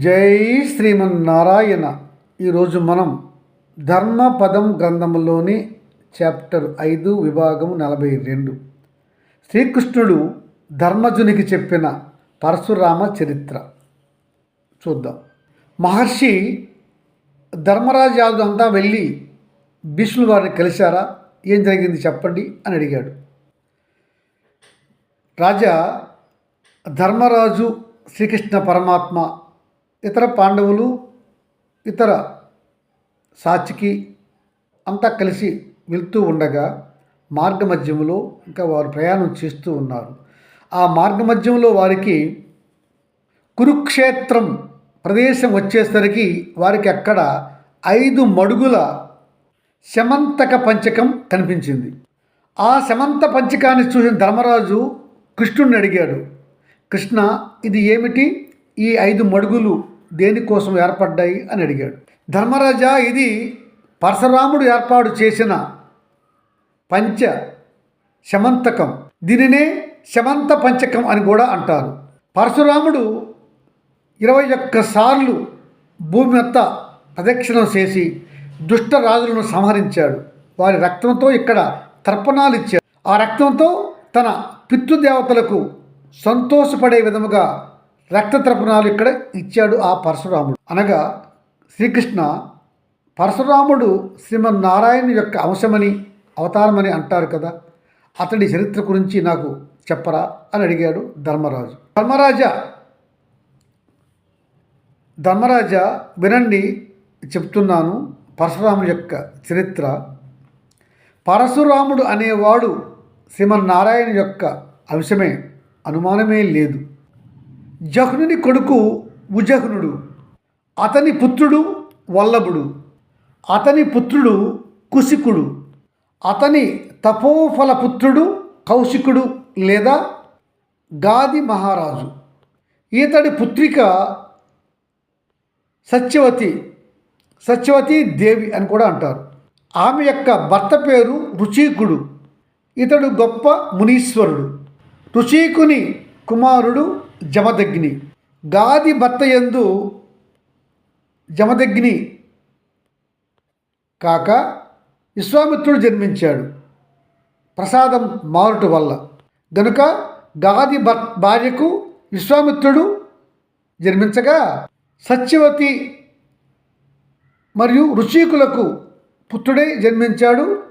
జై శ్రీమన్నారాయణ. ఈరోజు మనం ధర్మపదం గ్రంథంలోని చాప్టర్ ఐదు విభాగం నలభై రెండు. శ్రీకృష్ణుడు ధర్మజునికి చెప్పిన పరశురామ చరిత్ర. చూద్దాం. మహర్షి ధర్మరాజు యాదవ్ అంతా వెళ్ళి భీష్ముడు వారిని కలిశారా? ఏం జరిగింది చెప్పండి అని అడిగాడు. రాజా ధర్మరాజు శ్రీకృష్ణ పరమాత్మ ఇతర పాండవులు ఇతర సాచికి అంతా కలిసి వెళ్తూ ఉండగా మార్గమధ్యములో ఇంకా వారు ప్రయాణం చేస్తూ ఉన్నారు. ఆ మార్గమధ్యంలో వారికి కురుక్షేత్రం ప్రదేశం వచ్చేసరికి వారికి అక్కడ ఐదు మడుగుల శమంతక పంచకం కనిపించింది. ఆ శమంత పంచకాన్ని చూసిన ధర్మరాజు కృష్ణుడిని అడిగాడు కృష్ణ ఇది ఏమిటి? ఈ ఐదు మడుగులు దేనికోసం ఏర్పడ్డాయి అని అడిగాడు. ధర్మరాజా ఇది పరశురాముడు ఏర్పాటు చేసిన పంచ శమంతకం. దీనినే శమంత పంచకం అని కూడా అంటారు. పరశురాముడు ఇరవై ఒక్క సార్లు భూమి అంతా ప్రదక్షిణం చేసి దుష్ట రాజులను సంహరించాడు. వారి రక్తంతో ఇక్కడ తర్పణాలు ఇచ్చాడు ఆ రక్తంతో తన పితృదేవతలకు సంతోషపడే విధముగా రక్త తర్పణాలు ఇక్కడ ఇచ్చాడు ఆ పరశురాముడు. అనగా శ్రీకృష్ణ పరశురాముడు శ్రీమన్నారాయణ యొక్క అంశమని అవతారమని అంటారు కదా అతడి చరిత్ర గురించి నాకు చెప్పరా అని అడిగాడు ధర్మరాజు. ధర్మరాజా ధర్మరాజా వినండి చెప్తున్నాను పరశురాముడు యొక్క చరిత్ర. పరశురాముడు అనేవాడు శ్రీమన్నారాయణ యొక్క అంశమే అనుమానమే లేదు. జహ్నుని కొడుకు ఉజహ్నుడు అతని పుత్రుడు వల్లభుడు అతని పుత్రుడు కుశికుడు అతని తపోఫల పుత్రుడు కౌశికుడు లేదా గాది మహారాజు. ఈతడి పుత్రిక సత్యవతి సత్యవతి దేవి అని కూడా అంటారు. ఆమె యొక్క భర్త పేరు రుచీకుడు ఇతడు గొప్ప మునీశ్వరుడు. రుచీకుని కుమారుడు జమదగ్ని. గాది భర్త ఎందు జమదగ్ని. కాక విశ్వామిత్రుడు జన్మించాడు. ప్రసాదం మారుట వల్ల. గనుక గాది భర్ భార్యకు విశ్వామిత్రుడు జన్మించగా సత్యవతి మరియు రుచీకులకు పుత్రుడై జన్మించాడు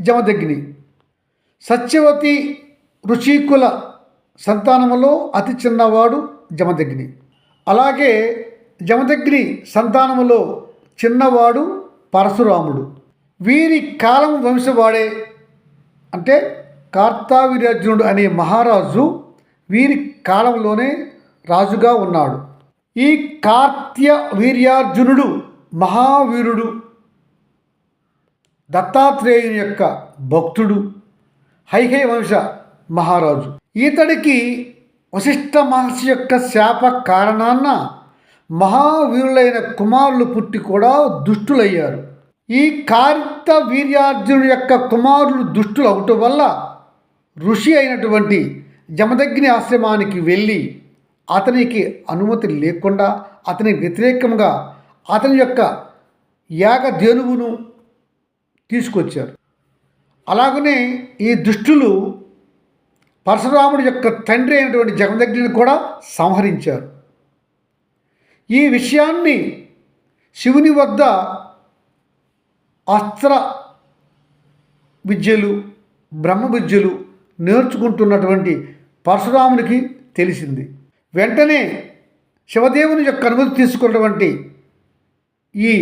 జమదగ్ని. సత్యవతి రుచీకుల సంతానములో అతి చిన్నవాడు జమదగ్ని. అలాగే జమదగ్ని సంతానములో చిన్నవాడు పరశురాముడు. వీరి కాలం వంశవాడే అంటే కార్తావీర్యార్జునుడు అనే మహారాజు వీరి కాలంలోనే రాజుగా ఉన్నాడు. ఈ కార్త్య వీర్యార్జునుడు మహావీరుడు దత్తాత్రేయుని యొక్క భక్తుడు హైహై వంశ మహారాజు. ఇతడికి వశిష్ఠ మహర్షి యొక్క శాప కారణాన్న మహావీరులైన కుమారులు పుట్టి కూడా దుష్టులయ్యారు. ఈ కార్త వీర్యార్జునుడు యొక్క కుమారులు దుష్టులు అవటం వల్ల ఋషి అయినటువంటి జమదగ్ని ఆశ్రమానికి వెళ్ళి అతనికి అనుమతి లేకుండా అతని వ్యతిరేకంగా అతని యొక్క యాగ ధేనువును తీసుకొచ్చారు. అలాగనే ఈ దుష్టులు పరశురాముడి యొక్క తండ్రి అయినటువంటి జగదగ్ని కూడా సంహరించారు. ఈ విషయాన్ని శివుని వద్ద అస్త్ర విద్యలు బ్రహ్మ విద్యలు నేర్చుకుంటున్నటువంటి పరశురామునికి తెలిసింది. వెంటనే శివదేవుని యొక్క అనుమతి తీసుకున్నటువంటి ఈ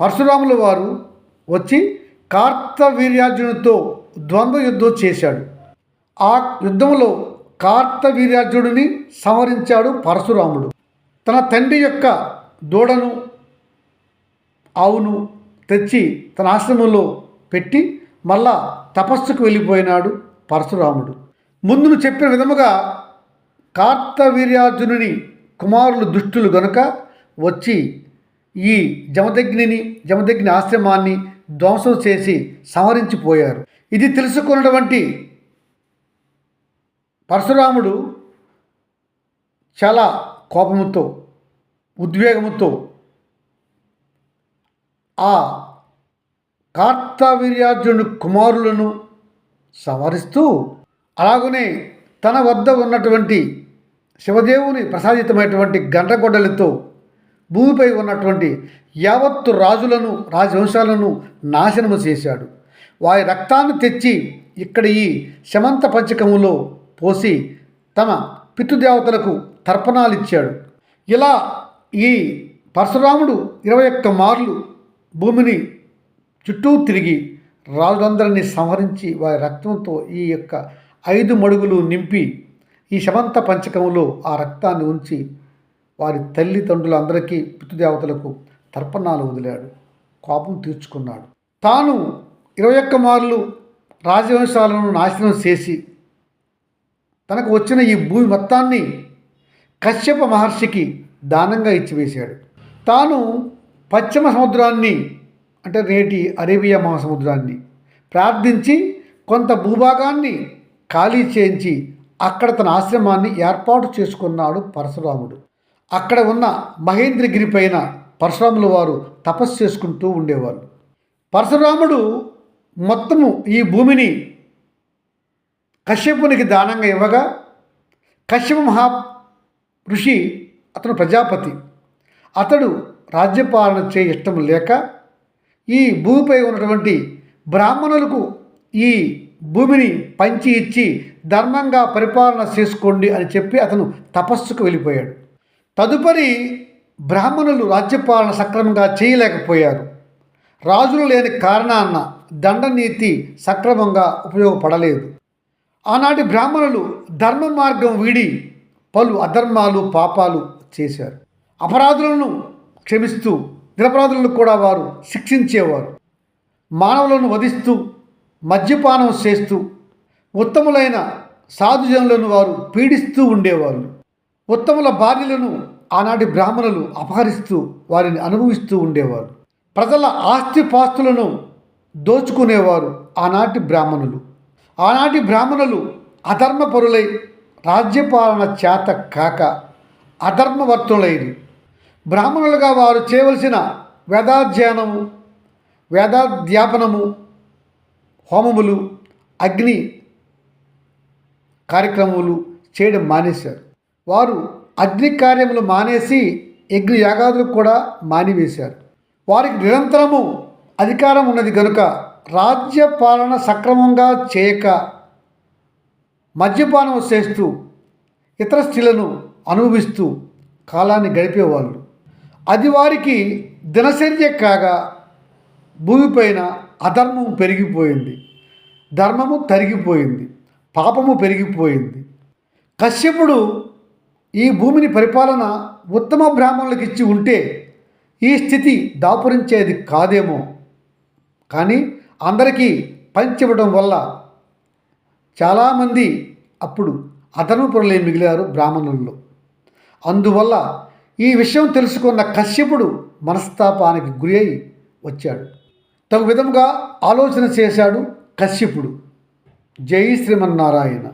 పరశురాముల వారు వచ్చి కార్తవీర్యార్జునుడితో ద్వంద్వ యుద్ధం చేశాడు. ఆ యుద్ధంలో కార్తవీర్యార్జునుడిని సంహరించాడు పరశురాముడు. తన తండ్రి యొక్క దూడను ఆవును తెచ్చి తన ఆశ్రమంలో పెట్టి మళ్ళా తపస్సుకు వెళ్ళిపోయినాడు పరశురాముడు. ముందును చెప్పిన విధముగా కార్తవీర్యార్జునుని కుమారులు దుష్టులు గనుక వచ్చి ఈ జమదగ్నిని జమదగ్ని ఆశ్రమాన్ని ధ్వంసం చేసి సంహరించిపోయారు. ఇది తెలుసుకున్నటువంటి పరశురాముడు చాలా కోపముతో ఉద్వేగముతో ఆ కార్తవీర్యార్జును కుమారులను సంహరిస్తూ అలాగనే తన వద్ద ఉన్నటువంటి శివదేవుని ప్రసాదితమైనటువంటి గండ్రగొడ్డలతో భూమిపై ఉన్నటువంటి యావత్తు రాజులను రాజవంశాలను నాశనము చేశాడు. వారి రక్తాన్ని తెచ్చి ఇక్కడ ఈ శమంత పంచకములో పోసి తమ పితృదేవతలకు తర్పణాలు ఇచ్చాడు ఇలా ఈ పరశురాముడు ఇరవై ఒక్క మార్లు భూమిని చుట్టూ తిరిగి రాజులందరినీ సంహరించి వారి రక్తంతో ఈ యొక్క ఐదు మడుగులు నింపి ఈ శమంత పంచకంలో ఆ రక్తాన్ని ఉంచి వారి తల్లిదండ్రులందరికీ పితృదేవతలకు తర్పణాలు వదిలాడు. కోపం తీర్చుకున్నాడు. తాను ఇరవై ఒక్క మార్లు రాజవంశాలను నాశనం చేసి తనకు వచ్చిన ఈ భూమి మొత్తాన్ని కశ్యప మహర్షికి దానంగా ఇచ్చివేశాడు. తాను పశ్చిమ సముద్రాన్ని అంటే నేటి అరేబియా మహాసముద్రాన్ని ప్రార్థించి కొంత భూభాగాన్ని ఖాళీ చేయించి అక్కడ తన ఆశ్రమాన్ని ఏర్పాటు చేసుకున్నాడు పరశురాముడు. అక్కడ ఉన్న మహేంద్రగిరి పైన పరశురాముల వారు తపస్సు చేసుకుంటూ ఉండేవారు పరశురాముడు మొత్తము ఈ భూమిని కశ్యపునికి దానంగా ఇవ్వగా కశ్యప మహా ఋషి అతను ప్రజాపతి. అతడు రాజ్యపాలన చే ఇష్టం లేక ఈ భూమిపై ఉన్నటువంటి బ్రాహ్మణులకు ఈ భూమిని పంచి ఇచ్చి ధర్మంగా పరిపాలన చేసుకోండి అని చెప్పి అతను తపస్సుకు వెళ్ళిపోయాడు. తదుపరి బ్రాహ్మణులు రాజ్యపాలన సక్రమంగా చేయలేకపోయారు. రాజులు లేని కారణాన్న దండనీతి సక్రమంగా ఉపయోగపడలేదు. ఆనాటి బ్రాహ్మణులు ధర్మ మార్గం వీడి పలు అధర్మాలు పాపాలు చేశారు. అపరాధులను క్షమిస్తూ నిరపరాధులను కూడా వారు శిక్షించేవారు. మానవులను వధిస్తూ మద్యపానం చేస్తూ ఉత్తములైన సాధుజనులను వారు పీడిస్తూ ఉండేవారు ఉత్తముల భార్యలను ఆనాటి బ్రాహ్మణులు అపహరిస్తూ వారిని అనుభవిస్తూ ఉండేవారు. ప్రజల ఆస్తిపాస్తులను దోచుకునేవారు ఆనాటి బ్రాహ్మణులు. ఆనాటి బ్రాహ్మణులు అధర్మపరులై రాజ్యపాలన చేత కాక అధర్మవర్తులైరి. బ్రాహ్మణులుగా వారు చేయవలసిన వేదాధ్యయనము వేదాధ్యాపనము హోమములు అగ్ని కార్యక్రమములు చేయడం మానేశారు. వారు అగ్ని కార్యములు మానేసి యజ్ఞ యాగాదులు కూడా మానివేశారు. వారికి నిరంతరము అధికారం ఉన్నది కనుక రాజ్య పాలన సక్రమంగా చేయక మద్యపానం చేస్తూ ఇతర స్త్రీలను అనుభవిస్తూ కాలాన్ని గడిపేవాళ్ళు. అది వారికి దినచర్య కాగా భూమిపైన అధర్మం పెరిగిపోయింది. ధర్మము తరిగిపోయింది. పాపము పెరిగిపోయింది. కశ్యపుడు ఈ భూమిని పరిపాలన ఉత్తమ బ్రాహ్మణులకు ఇచ్చి ఉంటే ఈ స్థితి దాపురించేది కాదేమో. కానీ అందరికీ పంచివ్వడం వల్ల చాలామంది అప్పుడు అధర్మపురులే మిగిలారు బ్రాహ్మణుల్లో. అందువల్ల ఈ విషయం తెలుసుకున్న కశ్యపుడు మనస్తాపానికి గురి అయి వచ్చాడు. తగు విధముగా ఆలోచన చేశాడు కశ్యపుడు. జై శ్రీమన్నారాయణ.